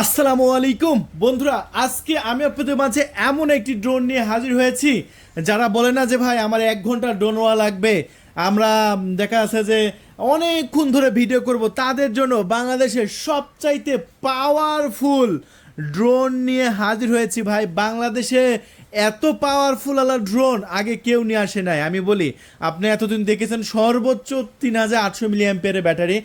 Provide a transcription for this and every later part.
আসসালামু আলাইকুম। বন্ধুরা, আজকে আমি আপনাদের মাঝে এমন একটি ড্রোন নিয়ে হাজির হয়েছি। যারা বলে না যে, ভাই, আমার এক ঘণ্টা ড্রোনওয়া লাগবে। আমরা দেখা যাচ্ছে যে, অনেকক্ষণ ধরে ভিডিও করব। তাদের জন্য বাংলাদেশের সবচাইতে পাওয়ারফুল ড্রোন নিয়ে হাজির হয়েছি, ভাই। বাংলাদেশে এত পাওয়ারফুল আলা ড্রোন আগে কেউ নিয়ে আসে নাই। আমি বলি, আপনি এতদিন দেখেছেন সর্বোচ্চ তিন হাজার আটশো মিলি অ্যাম্পিয়ারের ব্যাটারি।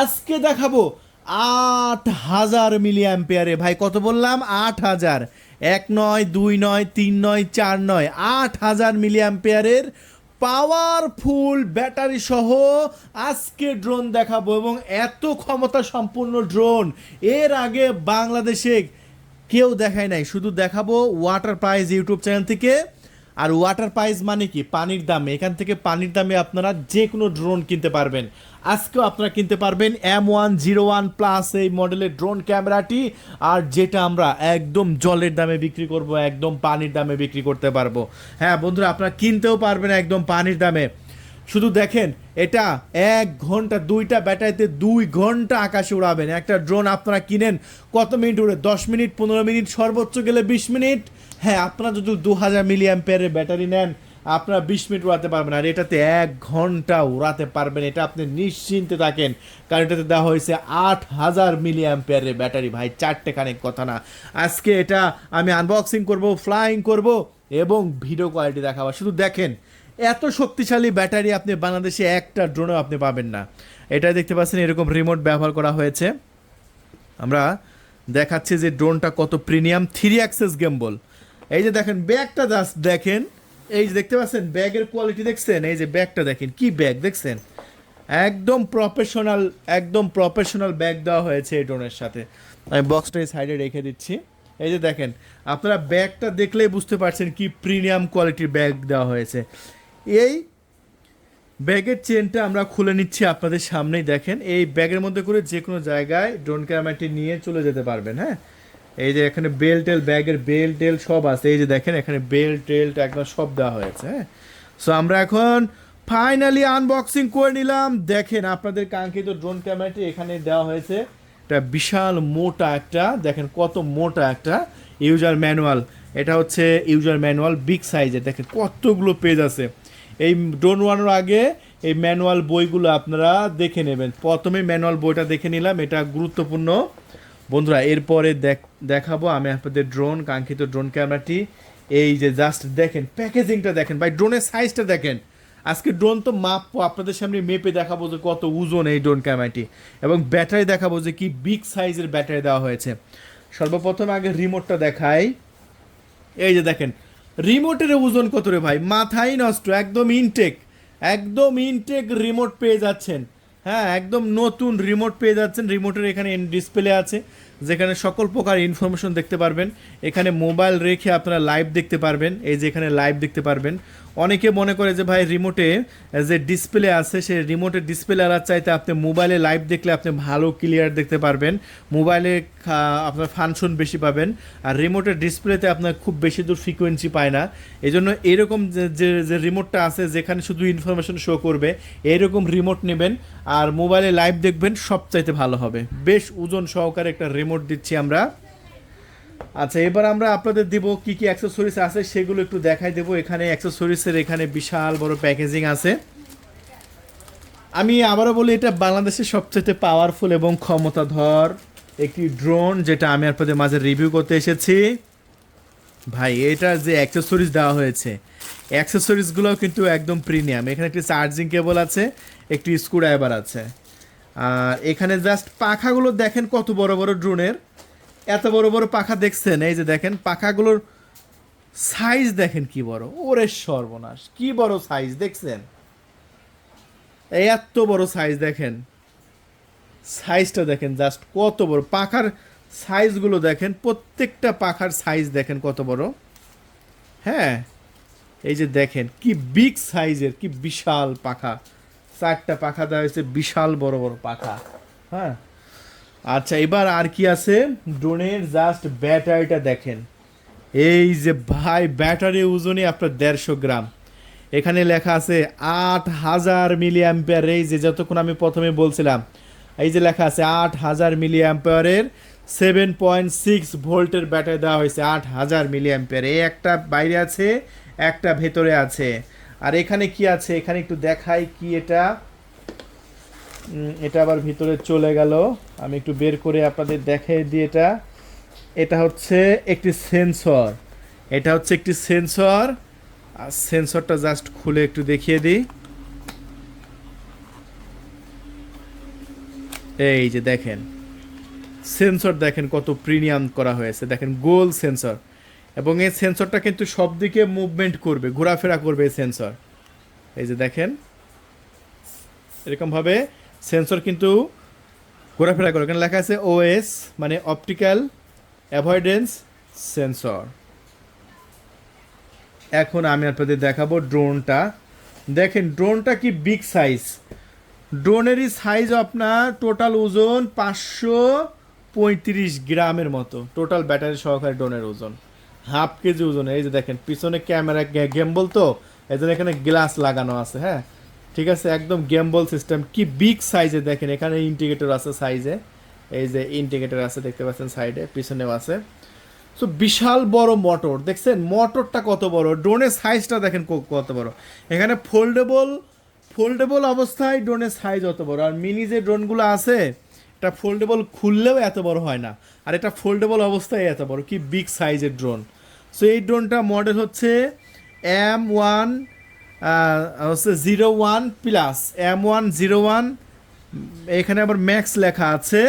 আজকে দেখাবো আট হাজার মিলি অ্যাম্পিয়ারে ভাই, কত বললাম? আট হাজার। এক নয়, দুই নয়, তিন নয়, চার নয়। আট হাজার মিলি অ্যাম্পিয়ারের পাওয়ারফুল ব্যাটারি সহ আজকে ড্রোন দেখাবো এবং এত ক্ষমতা সম্পূর্ণ ড্রোন। এর আগে বাংলাদেশে কেউ দেখায় নাই। শুধু দেখাবো ওয়াটার প্রাইজ ইউটিউব চ্যানেল থেকে। আর ওয়াটার প্রাইস মানে কি? পানির দামে। এখান থেকে পানির দামে আপনারা যে কোনো ড্রোন কিনতে পারবেন। আজকেও আপনারা কিনতে পারবেন M one zero one plus এই মডেলের ড্রোন ক্যামেরাটি আর যেটা আমরা একদম জলের দামে বিক্রি করব, একদম পানির দামে বিক্রি করতে পারব। হ্যাঁ বন্ধুরা, আপনারা কিনতেও পারবেন একদম পানির দামে। শুধু দেখেন, এটা এক ঘণ্টা, দুইটা ব্যাটারিতে দুই ঘণ্টা আকাশে উড়াবেন। একটা ড্রোন আপনারা কিনেন কত মিনিট উড়ে? দশ মিনিট, পনেরো মিনিট, সর্বোচ্চ গেলে বিশ মিনিট। হ্যাঁ আপনারা যদি দু হাজার মিলি ব্যাটারি নেন, আপনারা বিশ মিনিট উড়াতে পারবেন। আর এটাতে এক ঘণ্টা উড়াতে পারবেন, এটা আপনি নিশ্চিন্তে থাকেন। কারণ এটাতে দেওয়া হয়েছে আট হাজার মিলি অ্যাম্পিয়ারের ব্যাটারি ভাই, চারটে কানেক কথা না। আজকে এটা আমি আনবক্সিং করব ফ্লাইং করব এবং ভিডিও কোয়ালিটি দেখাবো। শুধু দেখেন, এত শক্তিশালী ব্যাটারি আপনি বাংলাদেশে একটা ড্রোনও আপনি পাবেন না। এটা দেখতে পাচ্ছেন, এরকম রিমোট ব্যবহার করা হয়েছে। আমরা দেখাচ্ছি যে ড্রোনটা কত প্রিমিয়াম থ্রি অ্যাক্সেস গেমবল এই যে দেখেন, ব্যাগটা জাস্ট দেখেন। এই যে দেখতে পাচ্ছেন, ব্যাগের কোয়ালিটি দেখছেন? এই যে ব্যাগটা দেখেন, কি ব্যাগ দেখছেন? একদম প্রফেশনাল একদম প্রফেশনাল ব্যাগ দেওয়া হয়েছে এই ড্রোনের সাথে। আমি বক্সটা এই সাইডে রেখে দিচ্ছি। এই যে দেখেন, আপনারা ব্যাগটা দেখলেই বুঝতে পারছেন কি প্রিমিয়াম কোয়ালিটির ব্যাগ দেওয়া হয়েছে। এই ব্যাগের চেনটা আমরা খুলে নিচ্ছি আপনাদের সামনেই। দেখেন, এই ব্যাগের মধ্যে করে যে কোনো জায়গায় ড্রোন ক্যামেরাটি নিয়ে চলে যেতে পারবেন হ্যাঁ? এই যে এখানে বেল টেল, ব্যাগের বেল টেল সব আছে। এই যে দেখেন, এখানে বেল টেল একদম সব দেওয়া হয়েছে হ্যাঁ? সো আমরা এখন ফাইনালি আনবক্সিং করে নিলাম। দেখেন, আপনাদের কাঙ্ক্ষিত ড্রোন ক্যামেরাটি এখানে দেওয়া হয়েছে। এটা বিশাল মোটা একটা, দেখেন কত মোটা একটা ইউজার ম্যানুয়াল এটা হচ্ছে ইউজার ম্যানুয়াল বিগ সাইজের দেখেন কতগুলো পেজ আছে। এই ড্রোন ওয়ানোর আগে এই ম্যানুয়াল বইগুলো আপনারা দেখে নেবেন। প্রথমে ম্যানুয়াল বইটা দেখে নিলাম। এটা গুরুত্বপূর্ণ। বন্ধুরা, এরপরে দেখ দেখাবো আমি আপনাদের ড্রোন কাঙ্ক্ষিত ড্রোন ক্যামেরাটি এই যে জাস্ট দেখেন প্যাকেজিংটা দেখেন, ভাই ড্রোনের সাইজটা দেখেন। আজকে ড্রোন তো মাপবো আপনাদের সামনে মেপে দেখাবো যে কত ওজন এই ড্রোন ক্যামেরাটি এবং ব্যাটারি দেখাবো যে কি বিগ সাইজের ব্যাটারি দেওয়া হয়েছে। সর্বপ্রথম আগে রিমোটটা দেখাই। এই যে দেখেন রিমোটের ওজন কত রে ভাই? মাথাই নষ্ট, একদম ইনটেক একদম ইনটেক রিমোট পেয়ে যাচ্ছেন। হ্যাঁ একদম নতুন রিমোট পেয়ে যাচ্ছেন। রিমোটের এখানে ডিসপ্লে আছে, যেখানে সকল প্রকার ইনফরমেশন দেখতে পারবেন। এখানে মোবাইল রেখে আপনারা লাইভ দেখতে পারবেন, এই যে এখানে লাইভ দেখতে পারবেন। অনেকে মনে করে যে ভাই রিমোটে যে ডিসপ্লে আছে, সেই রিমোটের ডিসপ্লে আলার চাইতে আপনি মোবাইলে লাইভ দেখলে আপনি ভালো ক্লিয়ার দেখতে পারবেন। মোবাইলে আপনার ফাংশন বেশি পাবেন। আর রিমোটের ডিসপ্লেতে আপনার খুব বেশি দূর ফ্রিকোয়েন্সি পায় না। এই জন্য এরকম যে যে রিমোটটা আছে, যেখানে শুধু ইনফরমেশন শো করবে, এরকম রিমোট নেবেন। আর মোবাইলে লাইভ দেখবেন, সবচাইতে ভালো হবে। বেশ ওজন সহকারে একটা রিমোট দিচ্ছি আমরা। আচ্ছা এবার আমরা আপনাদের দিব কি কি অ্যাক্সেসরিজ আছে, সেগুলো একটু দেখাই দেবো। এখানে অ্যাক্সেসরিজের এখানে বিশাল বড় প্যাকেজিং আছে। আমি আবারও বলি, এটা বাংলাদেশের সবচেয়ে পাওয়ারফুল এবং ক্ষমতাধর একটি ড্রোন যেটা আমি আপনাদের মাঝে রিভিউ করতে এসেছি। ভাই, এটা যে অ্যাক্সেসরিজ দেওয়া হয়েছে অ্যাক্সেসরিজগুলো কিন্তু একদম প্রিমিয়াম এখানে একটি চার্জিং কেবল আছে, একটি স্ক্রু ড্রাইভার আছে। আর এখানে জাস্ট পাখাগুলো দেখেন কত বড় বড় ড্রোনের এত বড় বড় পাখা দেখছেন? এই যে দেখেন, পাখাগুলোর সাইজ দেখেন কি বড়। ওরে সর্বনাশ, কি বড় সাইজ দেখছেন? এত বড় সাইজ দেখেন। সাইজটা দেখেন জাস্ট কত বড়। পাখার সাইজগুলো দেখেন, প্রত্যেকটা পাখার সাইজ দেখেন কত বড়। হ্যাঁ এই যে দেখেন, কি বিগ সাইজের কি বিশাল পাখা। চারটা পাখা দেওয়া হয়েছে, বিশাল বড় বড় পাখা। হ্যাঁ আচ্ছা এবার আর কি আছে? ড্রোনের জাস্ট ব্যাটারিটা দেখেন। এই যে ভাই, ব্যাটারি ওজনই আপনার দেড়শো গ্রাম। এখানে লেখা আছে, আট হাজার মিলি অ্যাম্পিয়ার এই যে যতক্ষণ আমি প্রথমে বলছিলাম, এই যে লেখা আছে, আট হাজার মিলি অ্যাম্পিয়ারের সেভেন পয়েন্ট সিক্স ভোল্টের ব্যাটারি দেওয়া হয়েছে, আট হাজার মিলি অ্যাম্পিয়ার এই একটা বাইরে আছে, একটা ভেতরে আছে। আর এখানে কি আছে? এখানে একটু দেখাই কি এটা। এটা আবার ভিতরে চলে গেল। আমি একটু বের করে আপনাদের দেখাই দিই এটা। এটা হচ্ছে একটি সেন্সর। এটা হচ্ছে একটি সেন্সর। আর সেন্সরটা জাস্ট খুলে একটু দেখিয়ে দিই। এই যে দেখেন। সেন্সর দেখেন কত প্রিমিয়াম করা হয়েছে। দেখেন, গোল সেন্সর। এবং এই সেন্সরটা কিন্তু সব দিকে মুভমেন্ট করবে, ঘোরাফেরা করবে এই সেন্সর। এই যে দেখেন। এরকমভাবে সেন্সর কিন্তু ঘোরাফেরা করে। এখানে লেখা আছে ওএস মানে অপটিক্যাল অ্যাভয়েডেন্স সেন্সর। এখন আমি আপনাদের দেখাবো ড্রোনটা। দেখেন, ড্রোনটা কি বিগ সাইজ। ড্রোনেরই সাইজ আপনার টোটাল ওজন পাঁচশো পঁয়ত্রিশ গ্রামের মতো। টোটাল ব্যাটারি সহকারে ড্রোনের ওজন। হাফ কেজি ওজন। এই যে দেখেন, পিছনে ক্যামেরা গেম্বল তো? এই জন্য এখানে গ্লাস লাগানো আছে হ্যাঁ? ঠিক আছে? একদম গেম্বল সিস্টেম কি বিগ সাইজে দেখেন, এখানে ইন্ডিকেটর আছে সাইজে এই যে ইন্ডিকেটর আছে, দেখতে পাচ্ছেন সাইডে পিছনেও আছে। সো বিশাল বড় মোটর দেখছেন? মোটরটা কত বড়? ড্রোনের সাইজটা দেখেন কত বড়। এখানে ফোল্ডেবল ফোল্ডেবল অবস্থায় ড্রোনের সাইজ অত বড়। আর মিনি যে ড্রোনগুলো আছে, এটা ফোল্ডেবল খুললেও এত বড় হয় না। আর এটা ফোল্ডেবল অবস্থায় এত বড়। কি বিগ সাইজের ড্রোন সো এই ড্রোনটা মডেল হচ্ছে এম ওয়ান হচ্ছে zero one plus M one zero one. এখানে আবার ম্যাক্স লেখা আছে।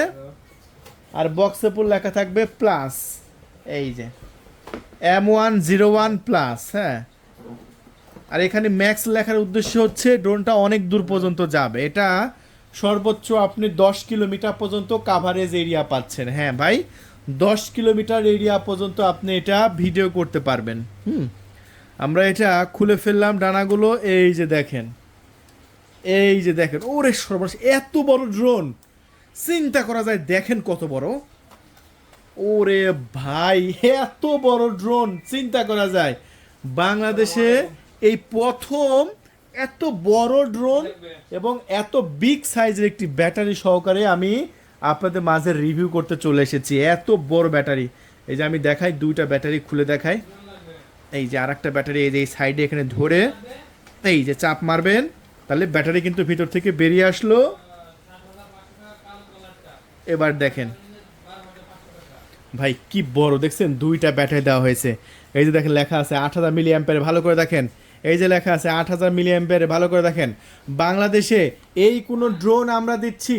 আর বক্সে পুর লেখা থাকবে প্লাস। এই যে। M one zero one plus হ্যাঁ। আর এখানে ম্যাক্স লেখার উদ্দেশ্য হচ্ছে ড্রোনটা অনেক দূর পর্যন্ত যাবে। এটা সর্বোচ্চ আপনি দশ কিলোমিটার পর্যন্ত কাভারেজ এরিয়া পাচ্ছেন। হ্যাঁ ভাই, দশ কিলোমিটার এরিয়া পর্যন্ত আপনি এটা ভিডিও করতে পারবেন। হুম। আমরা এটা খুলে ফেললাম ডানাগুলো, এই যে দেখেন। এই যে দেখেন, ওরে সর্বনাশ, এত বড় ড্রোন চিন্তা করা যায়, দেখেন কত বড়। ওরে ভাই, এত বড় ড্রোন চিন্তা করা যায়। বাংলাদেশে এই প্রথম এত বড় ড্রোন এবং এত বিগ সাইজের একটি ব্যাটারি সহকারে আমি আপনাদের মাঝে রিভিউ করতে চলে এসেছি। এত বড় ব্যাটারি এই যে আমি দেখাই, দুইটা ব্যাটারি খুলে দেখাই। এই যে আর একটা ব্যাটারি এই যে এই সাইডে এখানে ধরে এই যে চাপ মারবেন, তাহলে ব্যাটারি কিন্তু ভিতর থেকে বেরিয়ে আসলো। এবার দেখেন, ভাই কি বড়, দেখছেন? দুইটা ব্যাটারি দেওয়া হয়েছে। এই যে দেখেন, লেখা আছে আট হাজার মিলি অ্যাম্পের, ভালো করে দেখেন। এই যে লেখা আছে আট হাজার মিলি অ্যাম্পের, ভালো করে দেখেন। বাংলাদেশে এই কোনো ড্রোন আমরা দিচ্ছি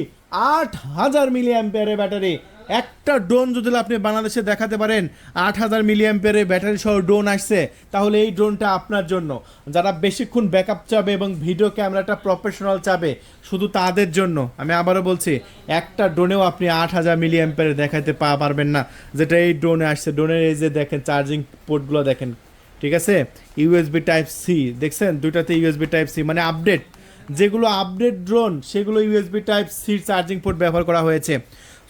আট হাজার মিলি অ্যাম্পেয়ারের ব্যাটারি। একটা ড্রোন যদি আপনি বাংলাদেশে দেখাতে পারেন, আট হাজার মিলি অ্যাম্পেয়ারের ব্যাটারি সহ ড্রোন আসছে, তাহলে এই ড্রোনটা আপনার জন্য। যারা বেশিক্ষণ ব্যাকআপ চাবে এবং ভিডিও ক্যামেরাটা প্রফেশনাল চাবে, শুধু তাদের জন্য। আমি আবারও বলছি, একটা ড্রোনেও আপনি আট হাজার মিলি অ্যাম্পেয়ারে দেখাতে পা পারবেন না। যেটা এই ড্রোনে আসছে, ড্রোনের এই যে দেখেন চার্জিং পোর্টগুলো দেখেন, ঠিক আছে? ইউএসবি টাইপ সি দেখছেন? দুইটাতে ইউএসবি টাইপ সি মানে আপডেট যেগুলো আপডেট ড্রোন সেগুলো USB type C charging port ব্যবহার করা হয়েছে।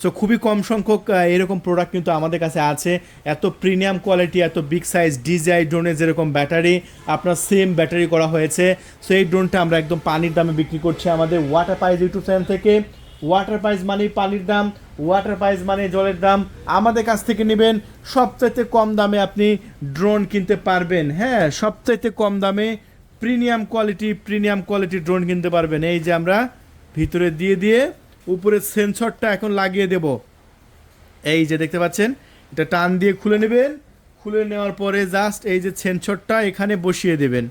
সো খুবই কম সংখ্যক এরকম প্রোডাক্ট কিন্তু আমাদের কাছে আছে। এত প্রিমিয়াম কোয়ালিটি এত বিগ সাইজ ডিজিআই ড্রোনের যেরকম ব্যাটারি আপনার সেম ব্যাটারি করা হয়েছে। সো এই ড্রোনটা আমরা একদম পানির দামে বিক্রি করছি আমাদের ওয়াটার প্রাইজ ইউটিউব চ্যানেল থেকে। ওয়াটার প্রাইজ মানে পানির দাম ওয়াটার প্রাইজ মানে জলের দাম। আমাদের কাছ থেকে নেবেন, সবচাইতে কম দামে আপনি ড্রোন কিনতে পারবেন। হ্যাঁ সবচাইতে কম দামে premium quality premium quality drone কিনতে পারবেন। এই যে আমরা ভিতরে দিয়ে দিয়ে উপরে সেন্সরটা এখন লাগিয়ে দেব। এই যে দেখতে পাচ্ছেন, এটা টান দিয়ে খুলে নেবেন। খুলে নেওয়ার পরে জাস্ট এই যে সেন্সরটা এখানে বসিয়ে দেবেন।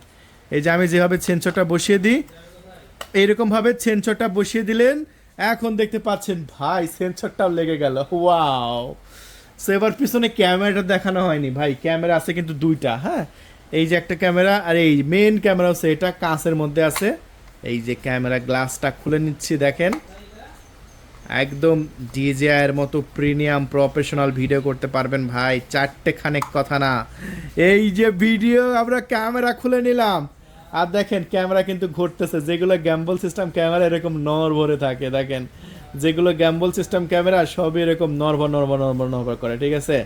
এই যে আমি যেভাবে সেন্সরটা বসিয়ে দিই, এইরকমভাবে সেন্সরটা বসিয়ে দিলেন। এখন দেখতে পাচ্ছেন, ভাই, সেন্সরটাও লেগে গেল। ওয়াও সো এবার পিছনে ক্যামেরাটা দেখানো হয়নি। ভাই, ক্যামেরা আছে কিন্তু দুইটা হ্যাঁ? এই যে একটা ক্যামেরা আর এই মেন ক্যামেরা হচ্ছে এটা কাঁচের মধ্যে আছে। এই যে ক্যামেরা গ্লাসটা খুলে নিচ্ছি, দেখেন। একদম ডিজেআইয়ের মতো প্রিমিয়াম প্রফেশনাল ভিডিও করতে পারবেন ভাই। চারটে খানেক কথা না। এই যে ভিডিও আমরা ক্যামেরা খুলে নিলাম। আর দেখেন ক্যামেরা কিন্তু ঘুরতেছে। যেগুলো গ্যাম্বল সিস্টেম ক্যামেরা এরকম নর ভরে থাকে, দেখেন। যেগুলো গ্যাম্বল সিস্টেম ক্যামেরা সবই এরকম নর্ভ নর্ভ নর্ভ নর্ভ করে, ঠিক আছে?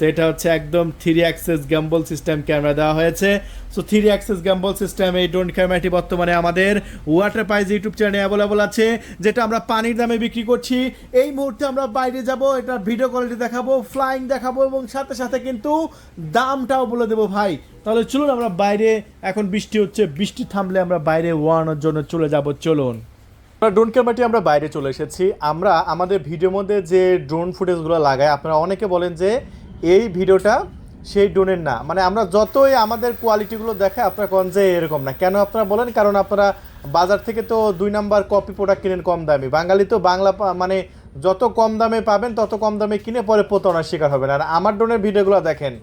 সো এটা হচ্ছে একদম three axis gimbal system camera দেওয়া হয়েছে। So three axis gimbal system এই ড্রোন ক্যামেরাটি বর্তমানে আমাদের ওয়াটার প্রাইজ ইউটিউব চ্যানেলে অ্যাভেলেবল আছে, যেটা আমরা পানির দামে বিক্রি করছি। এই মুহূর্তে আমরা বাইরে যাব, এটা ভিডিও কোয়ালিটি দেখাবো ফ্লাইং দেখাবো এবং সাথে সাথে কিন্তু দামটাও বলে দেবো ভাই। তাহলে চলুন আমরা বাইরে, এখন বৃষ্টি হচ্ছে, বৃষ্টি থামলে আমরা বাইরে ওয়ানোর জন্য চলে যাব, চলুন। ড্রোন ক্যামেরাটি আমরা বাইরে চলে এসেছি। আমরা আমাদের ভিডিওর মধ্যে যে ড্রোন ফুটেজগুলো লাগাই, আপনারা অনেকে বলেন যে এই ভিডিওটা সেই ড্রোনের না। মানে আমরা যতই আমাদের কোয়ালিটিগুলো দেখাই, আপনারা কন যে এরকম না। কেন আপনারা বলেন? কারণ আপনারা বাজার থেকে তো দুই নাম্বার কপি প্রোডাক্ট কিনেন কম দামি। বাঙালি তো বাংলা মানে যত কম দামে পাবেন, তত কম দামে কিনে পরে প্রতারণার শিকার হবেন। আর আমার ড্রোনের ভিডিওগুলো দেখেন।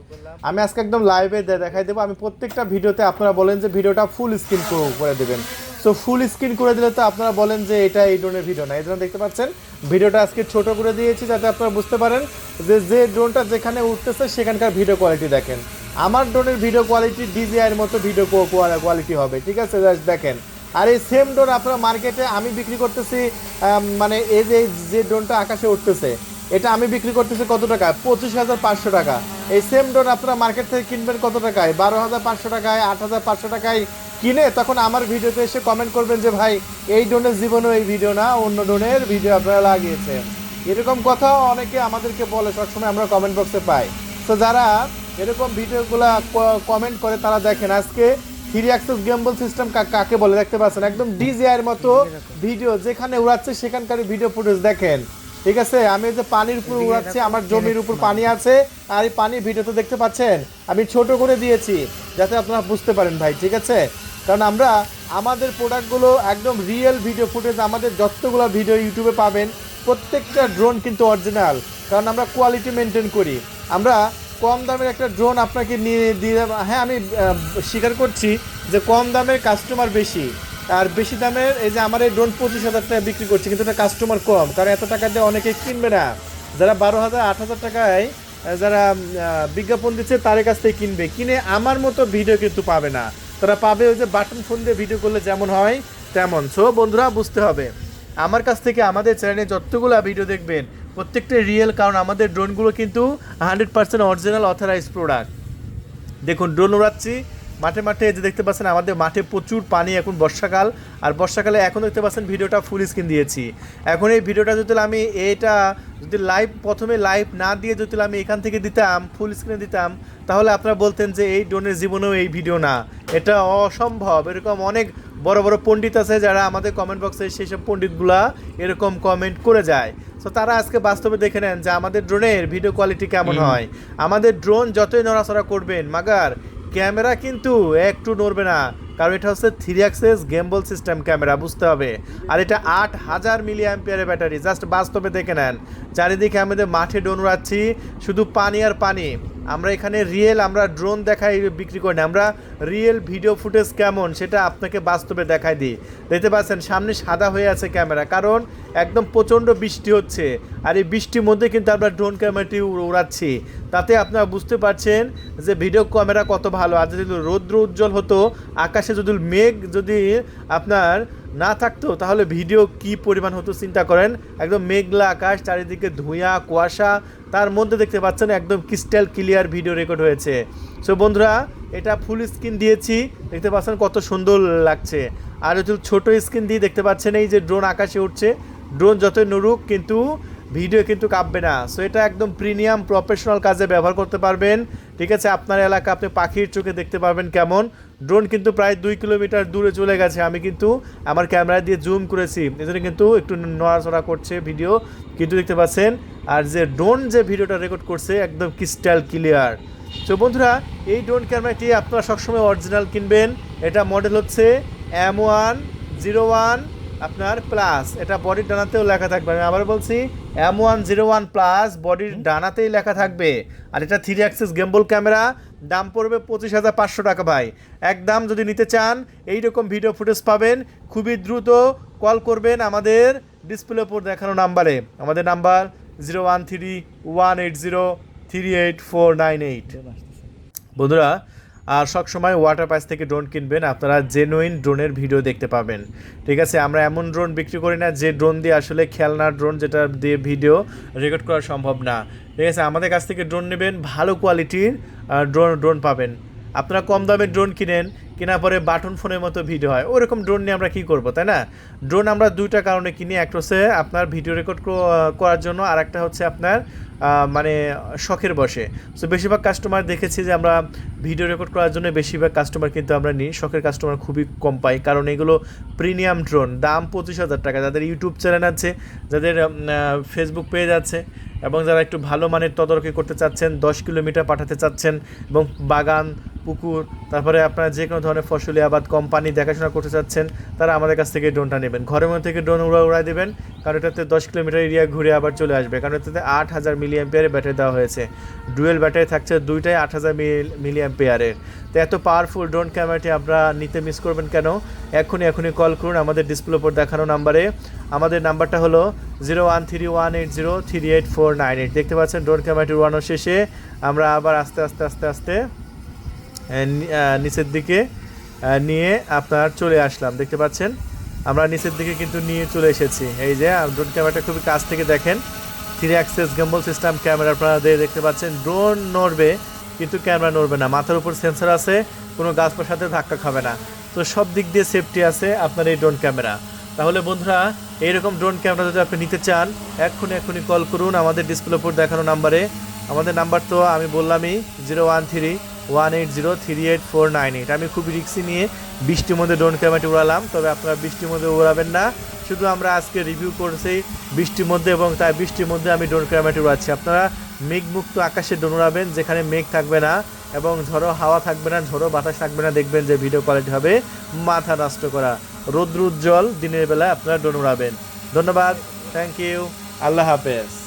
আমি আজকে একদম লাইভে দেখাই দেবো। আমি প্রত্যেকটা ভিডিওতে আপনারা বলেন যে ভিডিওটা ফুল স্ক্রিন করে দেবেন। সো ফুল স্ক্রিন করে দিলে তো আপনারা বলেন যে এটা এই ড্রোনের ভিডিও না। এই জন্য দেখতে পাচ্ছেন? ভিডিওটা আজকে ছোট করে দিয়েছি যাতে আপনারা বুঝতে পারেন যে যে ড্রোনটা যেখানে উঠতেছে সেখানকার ভিডিও কোয়ালিটি দেখেন। আমার ড্রোনের ভিডিও কোয়ালিটি ডিজিআইয়ের মতো ভিডিও কোয়ালিটি হবে, ঠিক আছে? জাস্ট দেখেন। আর এই সেম ড্রোন আপনারা মার্কেটে আমি বিক্রি করতেছি মানে এই যে যে ড্রোনটা আকাশে উঠতেছে, এটা আমি বিক্রি করতেছি কত টাকা পঁচিশ হাজার পাঁচশো টাকা। এই সেম ড্রোন আপনারা মার্কেট থেকে কিনবেন কত টাকায়? বারো হাজার পাঁচশো টাকায়, আট হাজার পাঁচশো টাকায় কিনে তখন আমার ভিডিওতে এসে কমেন্ট করবেন যে, ভাই, এই ড্রোনের জীবনেও এই ভিডিও না, অন্য ড্রোনের ভিডিও আপনারা লাগিয়েছেন এরকম কথা অনেকে আমাদেরকে বলে, সবসময় আমরা কমেন্ট বক্সে পাই। তো যারা এরকম ভিডিওগুলো কমেন্ট করে, তারা দেখেন আজকে থ্রি অ্যাক্সেস গেম্বল সিস্টেম কাকে বলে? দেখতে পাচ্ছেন, একদম ডিজিআইয়ের মতো ভিডিও যেখানে উড়াচ্ছে সেখানকার ভিডিও ফুটেজ দেখেন। ঠিক আছে? আমি যে পানির উপর উড়াচ্ছি, আমার জমির উপর পানি আছে, আর এই পানির ভিডিওতে দেখতে পাচ্ছেন, আমি ছোট করে দিয়েছি, যাতে আপনারা বুঝতে পারেন ভাই, ঠিক আছে? কারণ আমরা আমাদের প্রোডাক্টগুলো একদম রিয়েল ভিডিও ফুটেজ আমাদের যতগুলো ভিডিও ইউটিউবে পাবেন, প্রত্যেকটা ড্রোন কিন্তু অরিজিনাল কারণ আমরা কোয়ালিটি মেনটেন করি। আমরা কম দামের একটা ড্রোন আপনাকে নিয়ে দিয়ে হ্যাঁ আমি স্বীকার করছি যে কম দামের কাস্টমার বেশি, আর বেশি দামের এই যে আমার এই ড্রোন পঁচিশ হাজার টাকা বিক্রি করছি, কিন্তু এটা কাস্টমার কম, কারণ এত টাকা দিয়ে অনেকে কিনবে না। যারা বারো হাজার, আট হাজার টাকায় যারা বিজ্ঞাপন দিচ্ছে, তাদের কাছ থেকে কিনবে। কিনে আমার মতো ভিডিও কিন্তু পাবে না। তারা পাবে ওই যে বাটন ফোন দিয়ে ভিডিও করলে যেমন হয়, তেমন। সো বন্ধুরা, বুঝতে হবে। আমার কাছ থেকে আমাদের চ্যানেলে যতগুলো ভিডিও দেখবেন, প্রত্যেকটা রিয়েল কারণ আমাদের ড্রোনগুলো কিন্তু hundred percent original authorize product দেখুন ড্রোন উড়াচ্ছি। মাঠে মাঠে যে দেখতে পাচ্ছেন, আমাদের মাঠে প্রচুর পানি এখন বর্ষাকাল, আর বর্ষাকালে এখন দেখতে পাচ্ছেন ভিডিওটা ফুল স্ক্রিন দিয়েছি। এখন এই ভিডিওটা যদি আমি এটা যদি লাইভ প্রথমে লাইভ না দিয়ে যদি আমি এখান থেকে দিতাম ফুল স্ক্রিনে দিতাম, তাহলে আপনারা বলতেন যে এই ড্রোনের জীবনেও এই ভিডিও না। এটা অসম্ভব। এরকম অনেক বড় বড় পণ্ডিত আছে যারা আমাদের কমেন্ট বক্সে সেই সব পণ্ডিতগুলা এরকম কমেন্ট করে যায়। তো তারা আজকে বাস্তবে দেখে নেন যে আমাদের ড্রোনের ভিডিও কোয়ালিটি কেমন হয়। আমাদের ড্রোন যতই নড়াচড়া করবেন মাগার ক্যামেরা কিন্তু একটু নড়বে না। কারণ এটা হচ্ছে three axis gimbal system camera বুঝতে হবে। আর এটা আট হাজার মিলি অ্যাম্পিয়ারের ব্যাটারি জাস্ট বাস্তবে দেখে নেন। চারিদিকে আমাদের মাঠে ড্রোন উড়াচ্ছি শুধু পানি আর পানি। আমরা এখানে রিয়েল আমরা ড্রোন দেখাই, বিক্রি করি না। আমরা রিয়েল ভিডিও ফুটেজ কেমন, সেটা আপনাকে বাস্তবে দেখাই দিই। দেখতে পাচ্ছেন, সামনে সাদা হয়ে আছে ক্যামেরা কারণ একদম প্রচণ্ড বৃষ্টি হচ্ছে। আর এই বৃষ্টির মধ্যে কিন্তু আমরা ড্রোন ক্যামেরাটি উড়াচ্ছি। তাতে আপনারা বুঝতে পারছেন যে ভিডিও ক্যামেরা কত ভালো। আর যদি রৌদ্র উজ্জ্বল হতো, আকাশে যদি মেঘ যদি আপনার না থাকতো, তাহলে ভিডিও কি পরিমাণ হতো চিন্তা করেন? একদম মেঘলা আকাশ, চারিদিকে ধুঁয়া, কুয়াশা, তার মধ্যে দেখতে পাচ্ছেন একদম ক্রিস্টাল ক্লিয়ার ভিডিও রেকর্ড হয়েছে। সো বন্ধুরা, এটা ফুল স্ক্রিন দিয়েছি, দেখতে পাচ্ছেন কত সুন্দর লাগছে। আর যদি ছোটো স্ক্রিন দিয়ে দেখতে পাচ্ছেন এই যে ড্রোন আকাশে উঠছে। ড্রোন যতই নড়ুক, কিন্তু ভিডিও কিন্তু কাঁপবে না। সো এটা একদম প্রিমিয়াম প্রফেশনাল কাজে ব্যবহার করতে পারবেন। ঠিক আছে, আপনার এলাকা আপনি পাখির চোখে দেখতে পারবেন কেমন। ড্রোন কিন্তু প্রায় দুই কিলোমিটার দূরে চলে গেছে। আমি কিন্তু আমার ক্যামেরা দিয়ে জুম করেছি। এজন্য কিন্তু একটু নড়াচড়া করছে ভিডিও কিন্তু দেখতে পাচ্ছেন, আর যে ড্রোন যে ভিডিওটা রেকর্ড করছে, একদম ক্রিস্টাল ক্লিয়ার তো বন্ধুরা, এই ড্রোন ক্যামেরাটি আপনারা সবসময় অরিজিনাল কিনবেন। এটা মডেল হচ্ছে এম ওয়ান জিরো ওয়ান আপনার প্লাস এটা বডির ডানাতেও লেখা থাকবে। আমি আবার বলছি M one zero one plus বডির ডানাতেই লেখা থাকবে। আর এটা থ্রি অ্যাক্সেস গেম্বল ক্যামেরা দাম পড়বে পঁচিশ হাজার পাঁচশো টাকা ভাই। একদম যদি নিতে চান এই রকম ভিডিও ফুটেজ পাবেন, খুবই দ্রুত কল করবেন আমাদের ডিসপ্লে উপর দেখানো নাম্বারে আমাদের number zero one three one eight zero three eight four nine eight বন্ধুরা আর সবসময় ওয়াটার পাইস থেকে ড্রোন কিনবেন, আপনারা জেনুইন ড্রোনের ভিডিও দেখতে পাবেন। ঠিক আছে, আমরা এমন ড্রোন বিক্রি করি না যে ড্রোন দিয়ে আসলে খেলনা ড্রোন যেটা দিয়ে ভিডিও রেকর্ড করা সম্ভব না। ঠিক আছে, আমাদের কাছ থেকে ড্রোন নেবেন, ভালো কোয়ালিটির ড্রোন ড্রোন পাবেন। আপনারা কম দামে ড্রোন কিনেন, কেনার পরে বাটন ফোনের মতো ভিডিও হয়। ওরকম ড্রোন নিয়ে আমরা কী করব, তাই না? ড্রোন আমরা দুইটা কারণে কিনি একটা হচ্ছে আপনার ভিডিও রেকর্ড করার জন্য আর একটা হচ্ছে আপনার মানে শখের বসে। সো বেশিরভাগ কাস্টমার দেখেছি যে আমরা ভিডিও রেকর্ড করার জন্য বেশিরভাগ কাস্টমার কিন্তু আমরা নিই। শখের কাস্টমার খুবই কম পাই। কারণ এগুলো প্রিমিয়াম ড্রোন দাম পঁচিশ হাজার টাকা। যাদের ইউটিউব চ্যানেল আছে, যাদের ফেসবুক পেজ আছে, এবং যারা একটু ভালো মানের তদারকি করতে চাচ্ছেন, দশ কিলোমিটার পাঠাতে চাচ্ছেন, এবং বাগান পুকুর, তারপরে আপনারা যে কোনো ধরনের ফসলি, আবাদ কোম্পানি দেখাশোনা করতে চাচ্ছেন, তারা আমাদের কাছ থেকে ড্রোনটা নেবেন। ঘরের মধ্যে থেকে ড্রোন উড়া উড়াই দেবেন, কারণ এটাতে দশ কিলোমিটার এরিয়া ঘুরে আবার চলে আসবে, কারণ এটাতে আট হাজার মিলি অ্যাম্পিয়ারের ব্যাটারি দেওয়া হয়েছে। ডুয়েল ব্যাটারি থাকছে দুইটাই আট হাজার মিলি অ্যাম্পিয়ারের তো এত পাওয়ারফুল ড্রোন ক্যামেরাটি আপনারা নিতে মিস করবেন কেন? এখনই এখনই কল করুন আমাদের ডিসপ্লে উপর দেখানো নাম্বারে। আমাদের নাম্বারটা হলো zero one three one eight zero three eight four nine eight. দেখতে পাচ্ছেন ড্রোন ক্যামেরাটি উড়ানো শেষে, আমরা আবার আস্তে আস্তে আস্তে আস্তে নিচের দিকে নিয়ে আপনার চলে আসলাম। দেখতে পাচ্ছেন? আমরা নিচের দিকে কিন্তু নিয়ে চলে এসেছি। এই যে ড্রোন ক্যামেরাটা খুবই কাছ থেকে দেখেন। Three axis gimbal system camera আপনারা দেখতে পাচ্ছেন। ড্রোন নড়বে, কিন্তু ক্যামেরা নড়বে না। মাথার উপর সেন্সর আছে, কোনো গাছপার সাথে ধাক্কা খাবে না। তো সব দিক দিয়ে সেফটি আছে আপনার এই ড্রোন ক্যামেরা তাহলে বন্ধুরা, এইরকম ড্রোন ক্যামেরা যদি আপনি নিতে চান, এক্ষুনি এক্ষুনি কল করুন। আমাদের ডিসপ্লে উপর দেখানো নাম্বারে আমাদের নাম্বার তো আমি বললামই zero one three one eight zero three eight four nine eight. আমি খুবই রিক্সি নিয়ে বৃষ্টির মধ্যে ড্রোন ক্যামেরাটি উড়ালাম, তবে আপনারা বৃষ্টির মধ্যে উড়াবেন না। শুধু আমরা আজকে রিভিউ করছি বৃষ্টির মধ্যে এবং তাই বৃষ্টির মধ্যে আমি ড্রোন ক্যামেরাটি উড়াচ্ছি। আপনারা মেঘমুক্ত আকাশে ড্রোন উড়াবেন, যেখানে মেঘ থাকবে না এবং ঝড়ো হাওয়া থাকবে না, ঝড়ো বাতাস থাকবে না, দেখবেন যে ভিডিও কোয়ালিটি হবে মাথা নষ্ট করা। রৌদ্র উজ্জ্বল, দিনের বেলা আপনারা ড্রোন উড়াবেন। ধন্যবাদ, থ্যাংক ইউ, আল্লাহ হাফেজ।